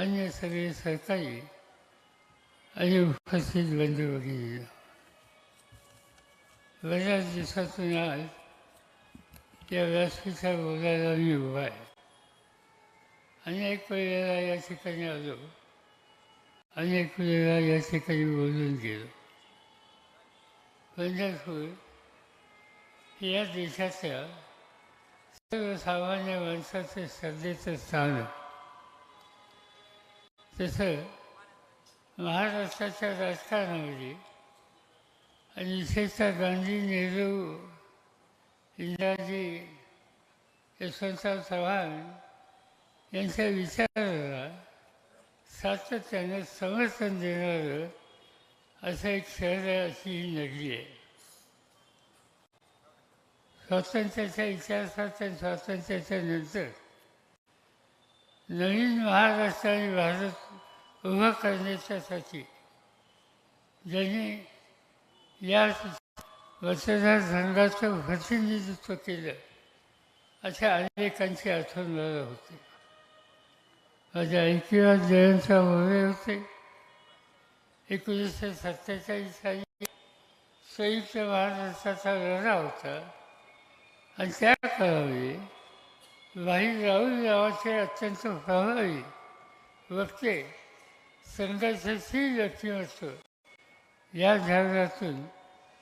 अन्य सगळे सरकारी आणि उपस्थित बंधू भगिनी बऱ्याच दिवसातून आज या व्यासपीठावर बोलायला मी उभा आहे. अनेक वेळेला या ठिकाणी आलो. अनेक वेळेला या ठिकाणी बोलून गेलो. पंढरपूर या देशाच्या सर्वसामान्य माणसाचं श्रद्धेचं स्थान तसं महाराष्ट्राच्या राजकारणामध्ये आणि विशेषतः गांधी नेहरू इंदिराजी यशवंतराव चव्हाण यांच्या विचाराला सातत्यानं समर्थन देणारं असं एक शहर आहे अशी ही नगरी आहे. स्वातंत्र्याच्या इतिहासात आणि स्वातंत्र्याच्या नंतर नवीन महाराष्ट्र आणि भारत उभा करण्याच्यासाठी ज्यांनी या मतदारसंघाचं प्रतिनिधित्व केलं अशा अनेकांची आठवण मला होते. माझ्या ऐकिवात जयंतराव मोरे होते. एकोणीसशे सत्तेचाळीस साली संयुक्त महाराष्ट्राचा लढा होता. आणि त्या काळामध्ये भाई राहुल नावाचे अत्यंत प्रभावी वक्ते संघर्षशील व्यक्तिमत्व या झाडातून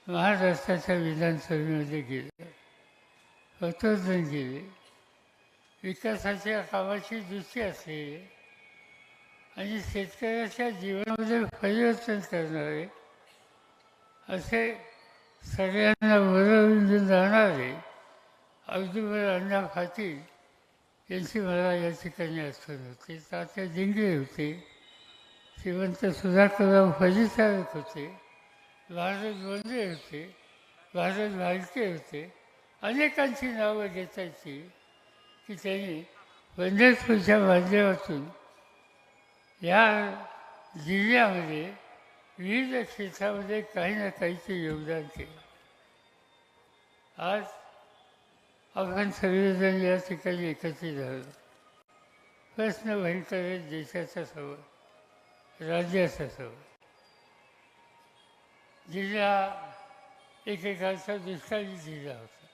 महाराष्ट्राच्या विधानसभेमध्ये गेले। पतोधन गेले। विकासाच्या कामाची दृष्टी असेल आणि शेतकऱ्याच्या जीवनामध्ये परिवर्तन करणारे असे सगळ्यांना बरोबर जाणारे अगदीवर अण्णा पाटील यांची मला या ठिकाणी आठवण होते. तात्या दिंगे होते. श्रीमंत सुधाकरराव फलितारक होते. महाराज वंदे होते. महाराज भालके होते. अनेकांची नावं घेतायची की त्यांनी वंदेपूरच्या माध्यमातून या जिल्ह्यामध्ये विविध क्षेत्रामध्ये काही ना काहीचे योगदान केलं. आज आपण सर्वजण या ठिकाणी एकत्रित झालो प्रश्न भयंकर आहे देशाच्या समोर राज्याच्या जिल्हा एकेकाचा दुष्काळी जिल्हा होता.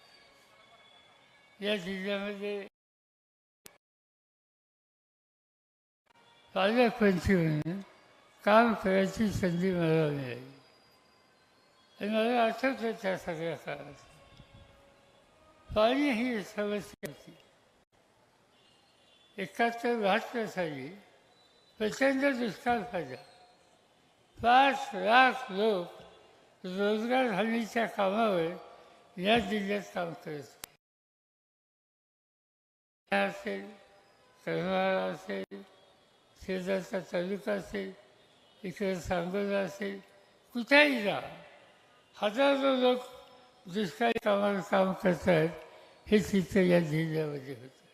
या जिल्ह्यामध्ये पालकपंची म्हणून काम करायची संधी मला मिळाली आणि मला आठवतं त्या सगळ्या काळात. पाणी ही समस्या होती. एकाहत्तर बहात्तर साली प्रचंड दुष्काळ झाला पाच लाख लोक रोजगार हमीच्या कामावर या जिल्ह्यात काम करत असेल करमाळा असेल शेजारचा तालुका असेल इकडे सांगोला असेल कुठेही जा. हजारो लोक दुष्काळी कामाला काम करत आहेत हे चित्र या जिल्ह्यामध्ये होतं.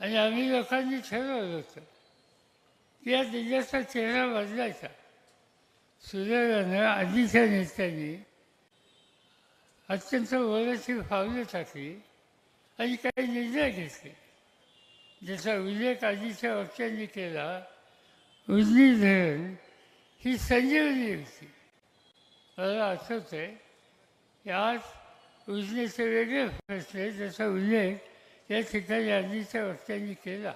आणि आम्ही लोकांनी ठरवलं होतं की या जिल्ह्याचा चेहरा बदलायचा. सुदैवानं आधीच्या नेत्यांनी अत्यंत वरची फावलं टाकली आणि काही निर्णय घेतले. ज्याचा उल्लेख आधीच्या वक्त्यांनी केला उजनी धरण ही संजीवनी होती. मला आठवतं आहे की आज उजनीचे वेगळे फसले ज्याचा उल्लेख या ठिकाणी आधीच्या वक्त्यांनी केला.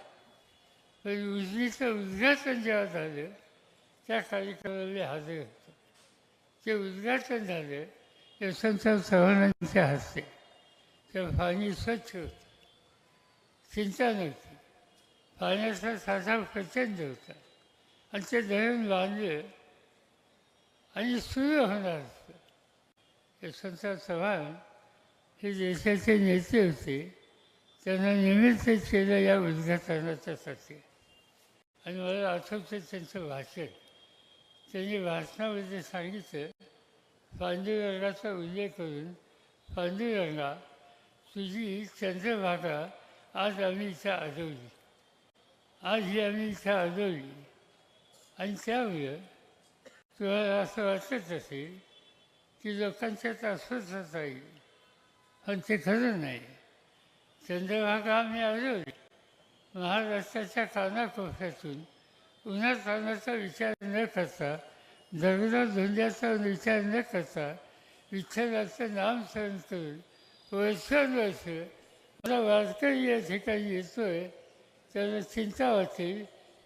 पण उजनीचं उद्घाटन जेव्हा झालं त्या कार्यक्रमाला हजर होतं. ते उद्घाटन झालं यशवंतराव चव्हाणांच्या हस्ते. तर पाणी स्वच्छ होतं. चिंता नव्हती. पाण्याचा साठा प्रचंड होता. आणि ते धरण बांधलं आणि सुरू होणार असतं यशवंतराव चव्हाण हे देशाचे नेते होते. त्यांना निमित्त केलं या उद्घाटनाच्यासाठी आणि मला आठवतं त्यांचं भाषण. त्यांनी भाषणामध्ये सांगितलं पांडुरंगाचा उल्लेख करून पांडुरंगा तुझी चंद्रभागा आज आम्ही इथं आढळली. आज ही आम्ही इथं आदवली आणि त्यामुळं तुम्हाला असं वाटत असेल की लोकांच्यात अस्वस्थता येईल पण ते खरं नाही. चंद्रभागा आम्ही आढळली महाराष्ट्राच्या कानाकोपऱ्यातून उन्हातानाचा विचार न करता दगडा धुंद्याचा विचार न करता विठ्ठलाचं नाम स्मरण करून वर्षानुवर्ष मला वारकरी या ठिकाणी येतोय. त्याला चिंता वाटते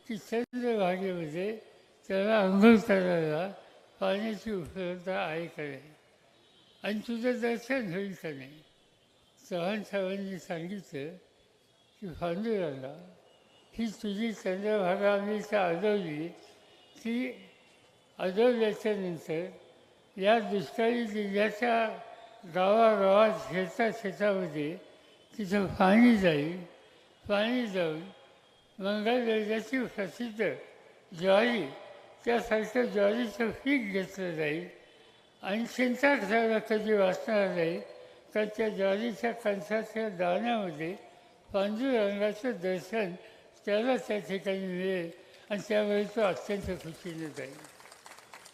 की चंद्रभागेमध्ये त्याला अंघोळ करायला पाण्याची उपलब्धता आहे का नाही? आणि तुझं दर्शन होईल का नाही? चव्हाण साहेबांनी सांगितलं की पांडुरंगा ही तुझी चंद्रभागा आम्ही इथं ती अडवल्याच्या नंतर या दुष्काळी जिल्ह्याच्या गावागावात शेता शेतामध्ये तिथं पाणी जाईल. पाणी जाऊन मंगळवेल्याची प्रसिद्ध ज्वारी त्यासारखं ज्वारीचं पीक घेतलं जाईल. आणि चिंता करायला कधी वाचणार नाही त्यांच्या ज्वारीच्या कणसाच्या दाण्यामध्ये पांडुरंगाचं दर्शन त्याला त्या ठिकाणी मिळेल आणि त्यावेळी तो अत्यंत खुशीने जाईल.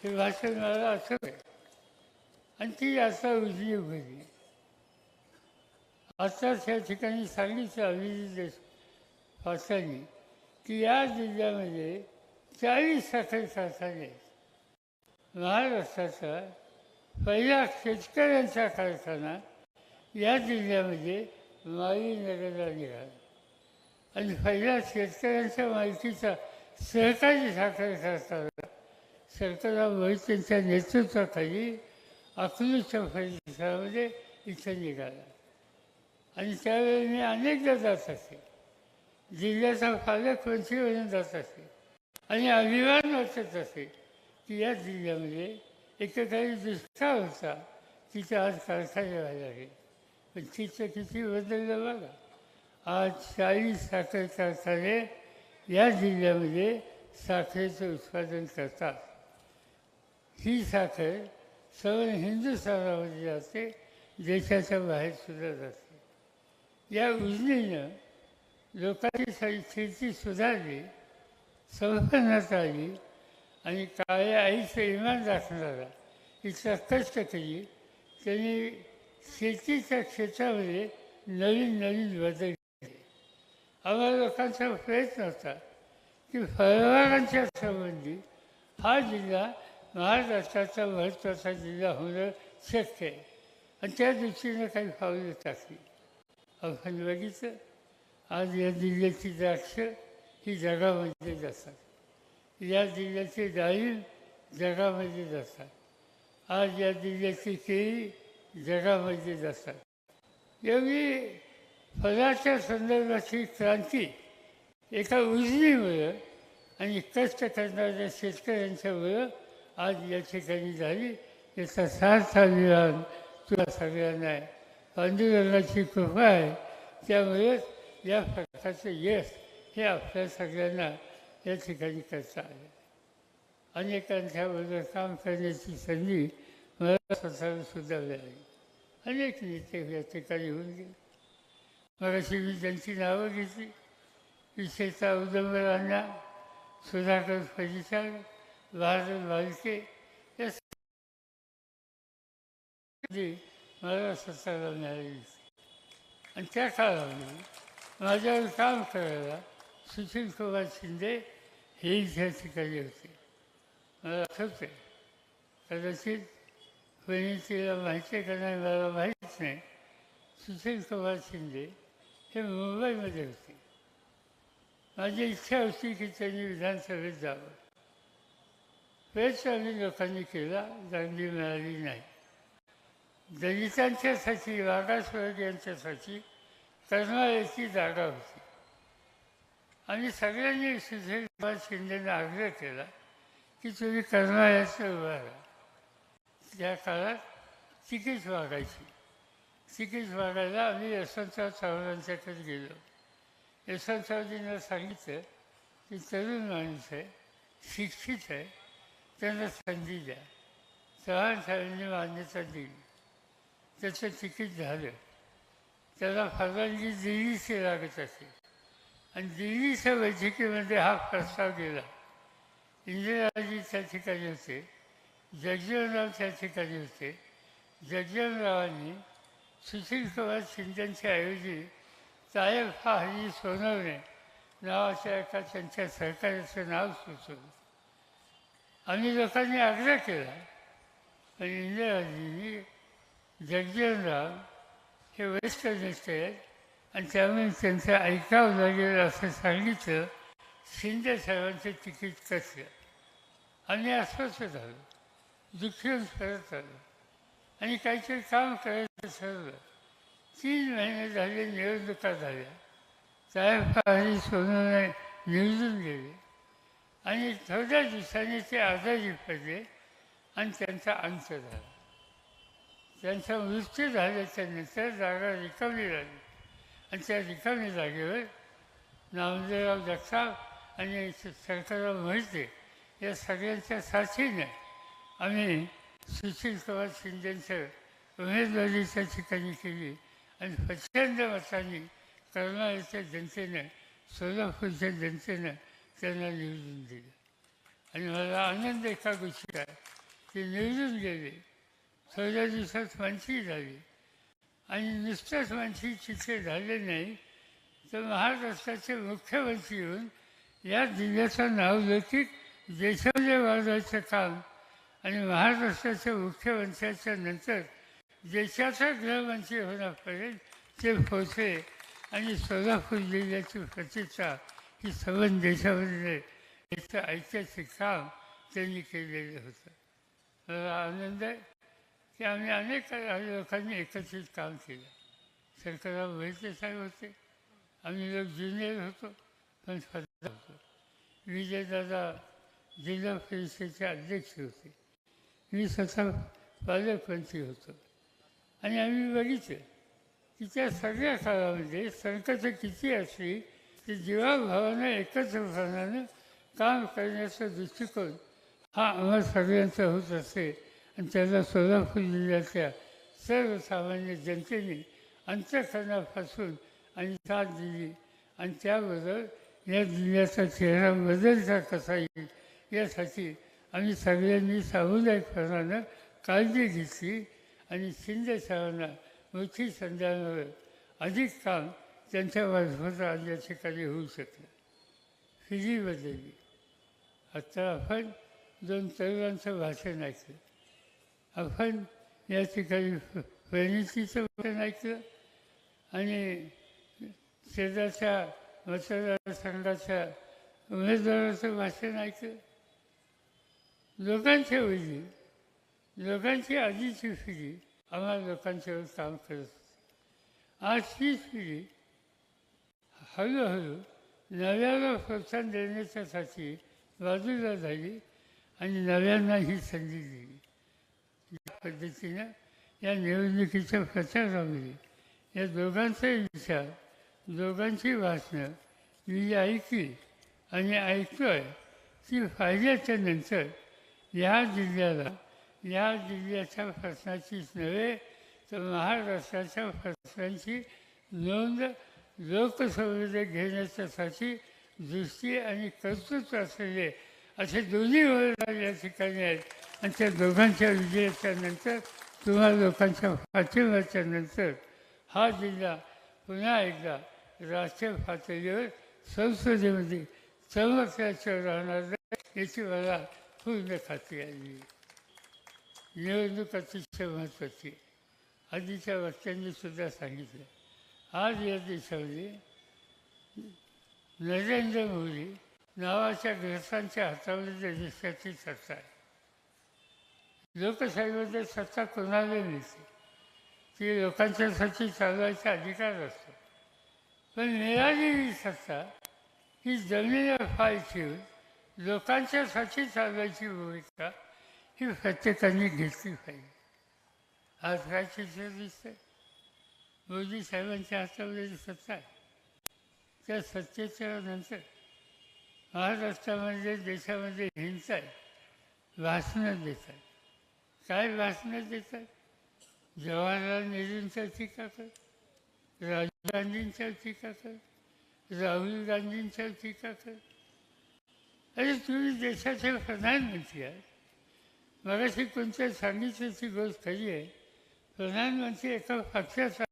हे भाषण मला असं आहे. आणि ती आता उजवी उघडली आता त्या ठिकाणी सांगितलं अभिजित देश की या जिल्ह्यामध्ये चाळीस साखर कारखाने महाराष्ट्राचा पहिला शेतकऱ्यांचा कारखाना या जिल्ह्यामध्ये माई नगरला निघाला आणि पहिला शेतकऱ्यांच्या माहितीचा सहकारी साखर सरकारला सरकाराम त्यांच्या नेतृत्वाखाली अकलूच्या परिसरामध्ये इथं निघाला. आणि त्यावेळी मी अनेकदा जात असे. जिल्ह्याचा पालकमंत्री म्हणून जात असे. आणि अभिमान वाटत असे की या जिल्ह्यामध्ये एकेकाळी दुष्काळ होता तिथे आज कारखाने व्हायला लागेल पण तिथं किती बदललं बघा आज चाळीस साखर कारखाने या जिल्ह्यामध्ये साखरेचं उत्पादन करतात. ही साखर सर्व हिंदुस्थानामध्ये जाते देशाच्या बाहेर सुद्धा जाते. या उजनीनं लोकांची सगळी स्थिती सुधारली संपन्नात आली आणि काळ्या आईचं इमान दाखवणारा इतका कष्ट केली त्यांनी शेतीच्या क्षेत्रामध्ये नवीन नवीन बदल केले आम्हाला लोकांचा प्रयत्न होता की फळबागांच्या संबंधी हा जिल्हा महाराष्ट्राचा महत्त्वाचा जिल्हा होणं शक्य आहे. आणि त्या दृष्टीनं काही पावलं टाकली आपण बघितलं आज या जिल्ह्याची द्राक्ष ही जगामध्ये जातात. या जिल्ह्याचे डाळी जगामध्ये जातात. आज या जिल्ह्याची केळी जगामध्ये जातात. एवढी फळाच्या संदर्भाची क्रांती एका उजनीमुळं आणि कष्ट करणाऱ्या शेतकऱ्यांच्यामुळं आज या ठिकाणी झाली. याचा सार्थ अभिमान तुला सगळ्यांना आहे. पांडुरंगाची कृपा आहे. त्यामुळे या प्रकारचं यश हे आपल्या सगळ्यांना या ठिकाणी करता आलं. अनेकांच्याबरोबर काम करण्याची संधी मला स्वतःला सुद्धा मिळाली अनेक नेते या ठिकाणी होऊन गेले मराठी मी त्यांची नावं घेतली विशेषतः उदंबर सुधाकर परिचार भारत भालके या मला स्वतःला मिळाली आणि त्या काळामध्ये माझ्यावर काम करायला सुशील कुमार शिंदे हे इथे ठिकाणी होते मला आठवतं आहे कदाचित कोणी तिला माहिती आहे का नाही मला माहीत नाही सुशील कुमार शिंदे हे मुंबईमध्ये होते. माझी इच्छा होती की त्यांनी विधानसभेत जावं. प्रयत्न आम्ही लोकांनी केला चांगली मिळाली नाही. दलितांच्यासाठी मागासवर्गीयांच्यासाठी करणाऱ्याची जागा होती. आणि सगळ्यांनी सुशील कुमार शिंदेने आग्रह केला की तुम्ही करणाऱ्याचं उभा राहा. त्या काळात तिकीट वागायची तिकीट वागायला आम्ही यशवंतराव चव्हाणांच्याकडे गेलो. यशवंतरावजींना सांगितलं की तरुण माणूस आहे शिक्षित आहे त्यांना संधी द्या. चव्हाण साहेबांनी मान्यता दिली. त्याचं तिकीट झालं. त्याला परवानगी दिल्लीची लागत असे. आणि दिल्लीच्या बैठकीमध्ये हा प्रस्ताव गेला. इंदिराजी त्या ठिकाणी होते. जगजीवनराव त्या ठिकाणी होते. जगजीवनरावांनी सुशील कुमार शिंदेच्या ऐवजी तायक हा हरी सोनवणे नावाच्या एका त्यांच्या सहकार्याचं नाव सुचवलं. आम्ही लोकांनी आग्रह केला पण इंदिराजींनी जगजीवनराव हे वरिष्ठ नेते आहेत आणि त्यामुळे त्यांचं ऐकावं लागेल असं सांगितलं शिंदे साहेबांचं तिकीट कसलं आम्ही अस्वस्थ झालो. दुःखी होऊन आलं आणि काहीतरी काम करायचं ठरलं. तीन महिने झाले निवडणुका झाल्या. साहेब आणि निवडून गेले. आणि थोड्या दिवसांनी ते आजारी पडले आणि त्यांचा अंत झाला. त्यांचा मृत्यू झाल्याच्यानंतर जागा रिकामी झाली. आणि त्या रिकामी जागेवर नामदेवराव जगताप आणि सरकारराव मोहिते या सगळ्यांच्या साथीने आम्ही सुशील कुमार शिंदेंचं उमेदवारीच्या ठिकाणी केली आणि प्रचंड मतांनी करमाळ्याच्या जनतेनं सोलापूरच्या जनतेनं त्यांना निवडून दिलं आणि मला आनंद एका गोष्टी आहे ते निवडून गेले थोड्या दिवसात मंत्री झाली आणि नुसतंच मंत्री तिथे झाले नाही तर महाराष्ट्राचे मुख्यमंत्री येऊन या जिल्ह्याचं नावलौकिक देशवले वाढवायचं काम आणि महाराष्ट्राच्या मुख्यमंत्र्याच्या नंतर देशाचा गृहमंत्री होण्यापर्यंत ते पोहोचले. आणि सोलापूर जिल्ह्याची प्रतिष्ठा ही सबंध देशामध्ये याचं ऐतिहासिक काम त्यांनी केलेलं होतं. मला आनंद आहे की आम्ही अनेक लोकांनी एकत्रित काम केलं. सरकारला मोहिते साहेब होते. आम्ही लोक ज्युनियर होतो पण स्वतः होतो. विजयदादा जिल्हा परिषदेचे अध्यक्ष होते. मी स्वतः पालकमंत्री होतो. आणि आम्ही बघितलं की त्या सगळ्या काळामध्ये संकट किती असली ते जीवाभावानं एकत्रपणानं काम करण्याचा दृष्टिकोन हा आम्हा सगळ्यांचा होत असे. आणि त्याला सोलापूर जिल्ह्यातल्या सर्वसामान्य जनतेने अंतकरणापासून आणि साथ दिली. आणि त्याबरोबर या जिल्ह्याचा चेहरा बदलता कसा येईल यासाठी आम्ही सगळ्यांनी सामुदायिकपणानं काळजी घेतली आणि शिंदे साहेबांना मोठी संध्यावर अधिक काम त्यांच्या मार्फत आणण्याचे या ठिकाणी होऊ शकलं. फिजी बदलली आता आपण दोन तरुणांचं भाषण ऐकलं. आपण या ठिकाणी परिणितीचं भाषण ऐकलं आणि शेजारच्या मतदारसंघाच्या उमेदवाराचं भाषण ऐकलं. लोकांच्या वेळी लोकांची आधीची पिढी आम्हाला लोकांच्यावर काम करत होती. आज ही पिढी हळूहळू नव्याला प्रोत्साहन देण्याच्यासाठी बाजूला झाली आणि नव्यांना ही संधी दिली. या पद्धतीनं या निवडणुकीच्या प्रचारामध्ये या दोघांचाही विचार दोघांची भाषणं मी ऐकली आणि ऐकतो आहे ती फायद्याच्या नंतर या जिल्ह्याला या जिल्ह्याच्या प्रश्नाचीच नव्हे तर महाराष्ट्राच्या प्रश्नांची नोंद लोकसभेमध्ये घेण्याच्यासाठी दृष्टी आणि कर्तृत्व असलेले असे दोन्ही उमेदवार या ठिकाणी आहेत. आणि त्या दोघांच्या विजयाच्या नंतर तुम्हा लोकांच्या पाठिंब्याच्या नंतर हा जिल्हा पुन्हा एकदा राष्ट्रीय पातळीवर संसदेमध्ये चमकल्याचं राहणार याची मला पूर्ण खात्री आली. निवडणूक अतिशय महत्त्वाची आधीच्या वक्त्यांनी सुद्धा सांगितलं. आज या देशामध्ये नरेंद्र मोदी नावाच्या ग्रस्तांच्या हातामध्ये देशाची सत्ता आहे. लोकशाहीमध्ये सत्ता कोणाला मिळते? ती लोकांच्यासाठी चालवायचा अधिकार असतो. पण मिळालेली सत्ता ही जमिनीवर पाय ठेवून लोकांच्यासाठी चालवायची भूमिका ही प्रत्येकाने घेतली पाहिजे. आज काय चित्र दिसतंय मोदी साहेबांच्या हातामध्ये सत्ता आहे. त्या सत्तेच्या नंतर महाराष्ट्रामध्ये देशामध्ये हिंसा आहे. भाषणं देतात. काय भाषणं देतात? जवाहरलाल नेहरूंच्या टीका कर राजीव गांधींच्या टीका कर राहुल गांधींच्या टीका कर अरे तुम्ही देशाचे प्रधानमंत्री आहात. मगाशी कोणत्या सांगितल्याची गोष्ट खरी आहे. प्रधानमंत्री एका पक्षाचा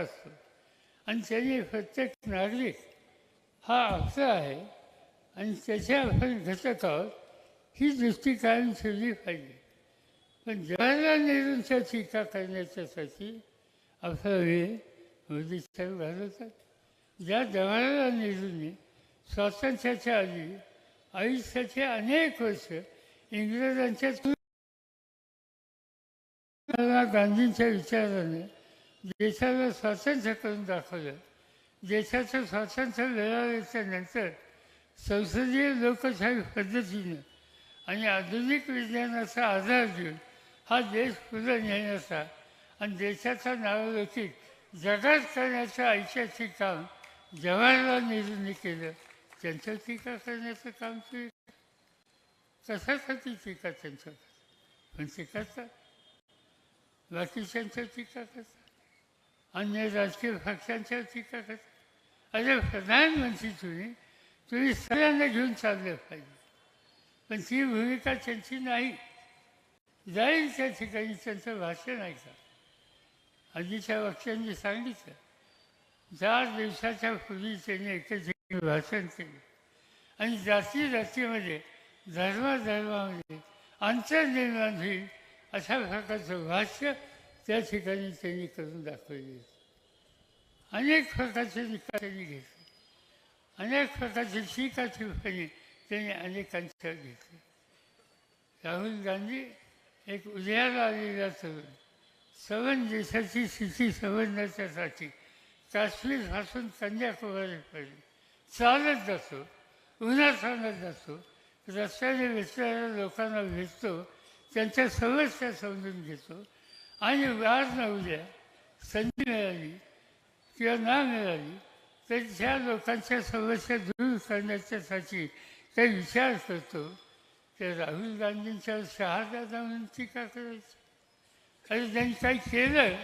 असतो. आणि त्यांनी प्रत्येक नागरिक हा आपला आहे. आणि त्याच्या आपण घटक आहोत. ही दृष्टी कायम ठेवली पाहिजे. पण जवाहरलाल नेहरूंच्या टीका करण्याच्यासाठी आपला वेळ मोदी साहेब घालवतात. ज्या जवाहरलाल नेहरूंनी स्वातंत्र्याच्या आधी आयुष्याचे अनेक वर्ष इंग्रजांच्या गांधींच्या विचाराने देशाला स्वातंत्र्य करून दाखवलं. देशाचं स्वातंत्र्य मिळाल्याच्या नंतर संसदीय लोकशाही पद्धतीनं आणि आधुनिक विज्ञानाचा आधार घेऊन हा देश पुढे नेण्याचा आणि देशाचा नावलौकिक जगात करण्याचं ऐतिहासिक काम जवाहरलाल नेहरूंनी केलं. त्यांच्या टीका करण्याचं काम ते कशासाठी टीका त्यांचं पण ते करतात. बाकीच्यांच्या टीका करतात. अन्य राजकीय पक्षांच्या टीका करतात. अरे प्रधानमंत्री तुम्ही तुम्ही सगळ्यांना घेऊन चाललं पाहिजे. पण ती भूमिका त्यांची नाही. जाईल त्या ठिकाणी त्यांचं भाषण ऐका. आधीच्या वक्त्यांनी सांगितलं चार दिवसाच्या पूर्वी त्यांनी एकच भाषण केले. आणि जाती जातीमध्ये म्हणजे धर्माधर्मामध्ये म्हणजे अंतर निर्माण होईल अशा प्रकारचं भाष्य त्या ठिकाणी त्यांनी करून दाखवले अनेक प्रकारचे निकाल त्यांनी घेतले. अनेक प्रकारचे टीका टिप्पणी त्यांनी अनेकांच्या घेतली. राहुल गांधी एक उदयाला आलेला तरुण सवन देशाची स्थिती समजण्याच्यासाठी काश्मीरपासून कन्याकुमारीपर्यंत चालत जातो उन्हात चालत जातो रस्त्याने भेटणाऱ्या लोकांना भेटतो त्यांच्या समस्या समजून घेतो. आणि व्याज न उद्या संधी मिळाली किंवा ना मिळाली तर ज्या लोकांच्या समस्या दूर करण्याच्यासाठी काही विचार करतो त्या राहुल गांधींच्या शहादा म्हणून टीका करायची. आणि त्यांनी काही केलं?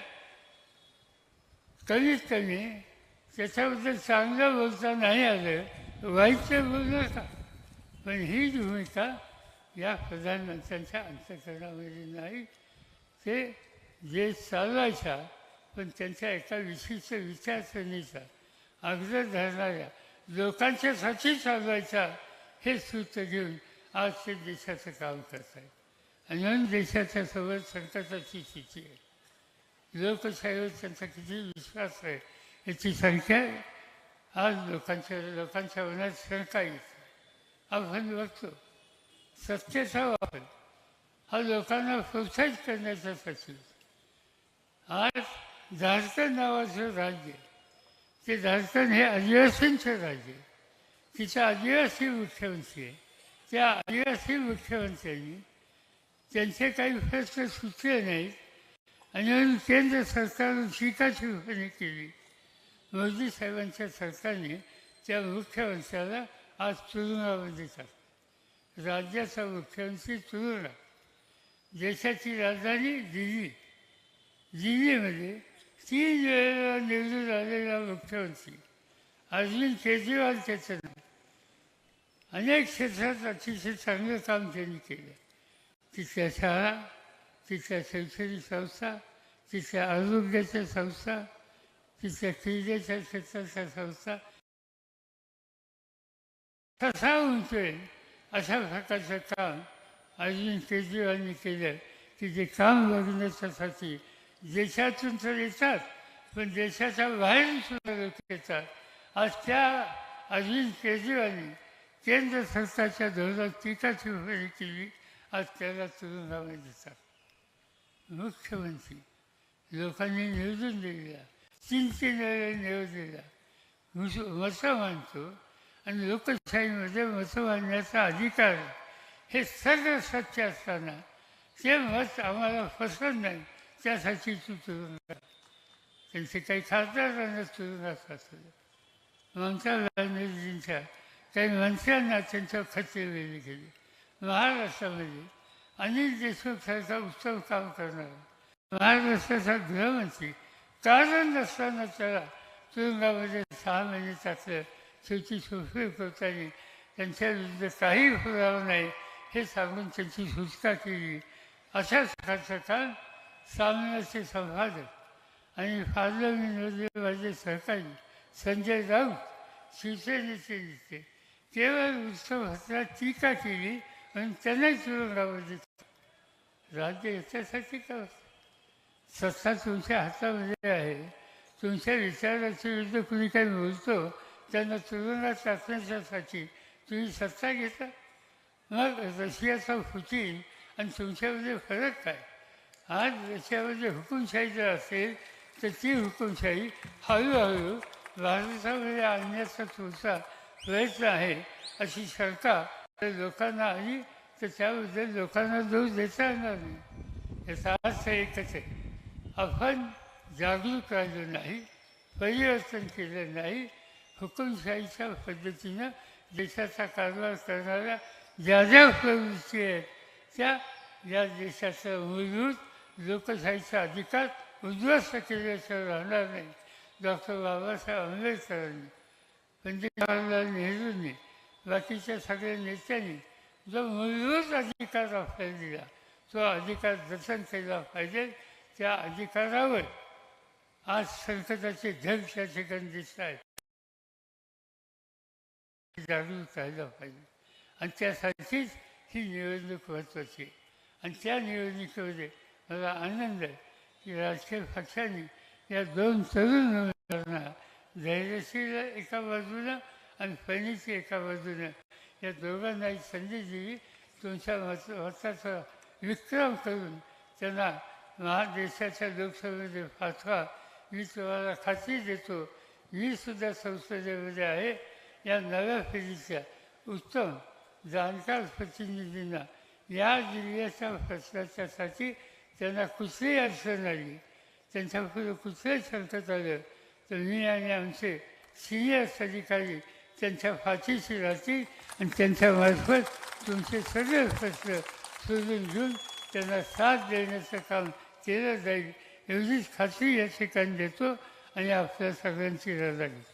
कमीत कमी त्याच्याबद्दल चांगलं बोलता नाही आलं वाईटचं बोलू का पण ही भूमिका या प्रधानमंत्र्यांच्या अंतकरणामध्ये नाही ते जे चालवायच्या पण त्यांच्या एका विशिष्ट विचारसरणीचा अग्र धरणाऱ्या लोकांच्यासाठी चालवायचा हे सूत्र घेऊन आज ते देशाचं काम करत आहेत आणि म्हणून देशाच्या समोर संकटाची स्थिती आहे. लोकशाहीवर त्यांचा किती विश्वास आहे याची संख्या आज लोकांच्या लोकांच्या मनात शंका येते आपण बघतो सत्तेचा वापर हा लोकांना प्रोत्साहित करण्याच्यासाठी आज झारखंड नावाचं राज्य ते झारखंड हे आदिवासींचं राज्य तिचा आदिवासी मुख्यमंत्री आहे. त्या आदिवासी मुख्यमंत्र्यांनी त्यांचे काही प्रश्न सुचले नाहीत. आणि म्हणून केंद्र सरकारनं टीकाची उभारणी केली. मोदी साहेबांच्या सरकारने त्या वृक्षवंशाला आज तुरुंगामध्ये देतात राज्याचा वृक्षवंशी तुरुंगात देशाची राजधानी दिल्ली. दिल्लीमध्ये तीन वेळेला निवडून आलेला वृक्षवंशी अरविंद केजरीवाल त्याचं नाव. अनेक क्षेत्रात अतिशय चांगलं काम त्यांनी केलं. तिथल्या शाळा तिथल्या शैक्षणिक संस्था तिथल्या आरोग्याच्या संस्था तिथल्या क्रीडेच्या क्षेत्राच्या संस्था कसा उंचवेल अशा प्रकारचं काम अरविंद केजरीवालनी केलं. की जे काम बघण्याच्यासाठी देशातून तर येतात पण देशाच्या बाहेरून सुद्धा लोक येतात. आज त्या अरविंद केजरीवालनी केंद्र सरकारच्या धोरणात टीका टिप्पणी केली. आज त्याला तुरुंगामध्ये देतात. मुख्यमंत्री लोकांनी निवडून दिलेला तीन तीन वेळेला निवडलेला मुस मतं मानतो आणि लोकशाहीमध्ये मतं मानण्याचा अधिकार हे सर्व सत्य असताना ते मत आम्हाला पसंत नाही त्यासाठी तू तुरुंगात त्यांचे काही खासदारांना तुरुंगात असलं ममता बॅनर्जींच्या काही मंत्र्यांना त्यांच्या खते वेगळे केले महाराष्ट्रामध्ये अनिल देशमुखसारखा उत्तम काम करणारा महाराष्ट्राचा गृहमंत्री कारण नसताना त्याला तुरुंगामध्ये सहा महिने टाकलं शेवटी सुप्रीम कोर्टाने त्यांच्या विरुद्ध काही पुरावा नाही हे सांगून त्यांची सुटका केली अशा प्रकारचं काम सामन्याचे संपादक आणि फारलं विनोदे माझे सहकारी संजय राऊत शिवसेनेचे नेते केवळ उत्सव हसला टीका केली आणि त्यांनाही तुरुंगामध्ये राज्य याच्यासाठी का असतं? सत्ता तुमच्या हातामध्ये आहे. तुमच्या विचाराच्या विरुद्ध कुणी काही बोलतो त्यांना तुरुंगात टाकण्याच्यासाठी तुम्ही सत्ता घेता? मग रशियाचा पुतीन आणि तुमच्यामध्ये फरक काय? आज रशियामध्ये हुकुमशाही जर असेल तर ती हुकुमशाही हळूहळू भारतामध्ये आणण्याचा तुमचा प्रयत्न आहे अशी शंका लोकांना आली तर त्याबद्दल लोकांना दोष देता येणार नाही. याचा अर्थ एकच आहे. आपण जागरूक राहिलो नाही परिवर्तन केलं नाही हुकुमशाहीच्या पद्धतीनं देशाचा कारभार करणाऱ्या ज्या ज्या प्रवृत्ती आहेत. त्या या देशाचा मूलभूत लोकशाहीचा अधिकार उद्ध्वस्त केल्याशिवाय राहणार नाही. डॉक्टर बाबासाहेब आंबेडकरांनी पंडित जवाहरलाल नेहरूंनी बाकीच्या सगळ्या नेत्यांनी जो मूलभूत अधिकार आपल्याला दिला तो अधिकार जतन केला पाहिजे. त्या अधिकारावर आज संकटाचे ढग त्या ठिकाणी दिसत आहेत. जागरूक राहिलं पाहिजे. आणि त्यासाठीच ही निवडणूक महत्त्वाची आणि त्या निवडणुकीमध्ये मला आनंद आहे की राजकीय पक्षांनी या दोन तरुण उमेदवारांना धैर्यशीला एका बाजूनं आणि फैनीची एका बाजूनं या दोघांनाही संधी दिली. तुमच्या मत मताचा विक्रम करून त्यांना महादेशाच्या लोकसभेमध्ये पाठवा मी तुम्हाला खात्री देतो. मी सुद्धा संसदेमध्ये आहे. या नव्या फेरीच्या उत्तम जाणकार प्रतिनिधींना या जिल्ह्याच्या प्रश्नाच्यासाठी त्यांना कुठलीही अडचण आली? त्यांच्यापुढे कुठलंही संकट आलं? तर मी आणि आमचे सिनियर्स अधिकारी त्यांच्या पाठीशी राहतील आणि त्यांच्यामार्फत तुमचे सगळे प्रश्न शोधून घेऊन त्यांना साथ देण्याचं काम केलं जाईल. एवढीच खात्री या ठिकाणी देतो आणि आपल्या सगळ्यांची रजा घेतो.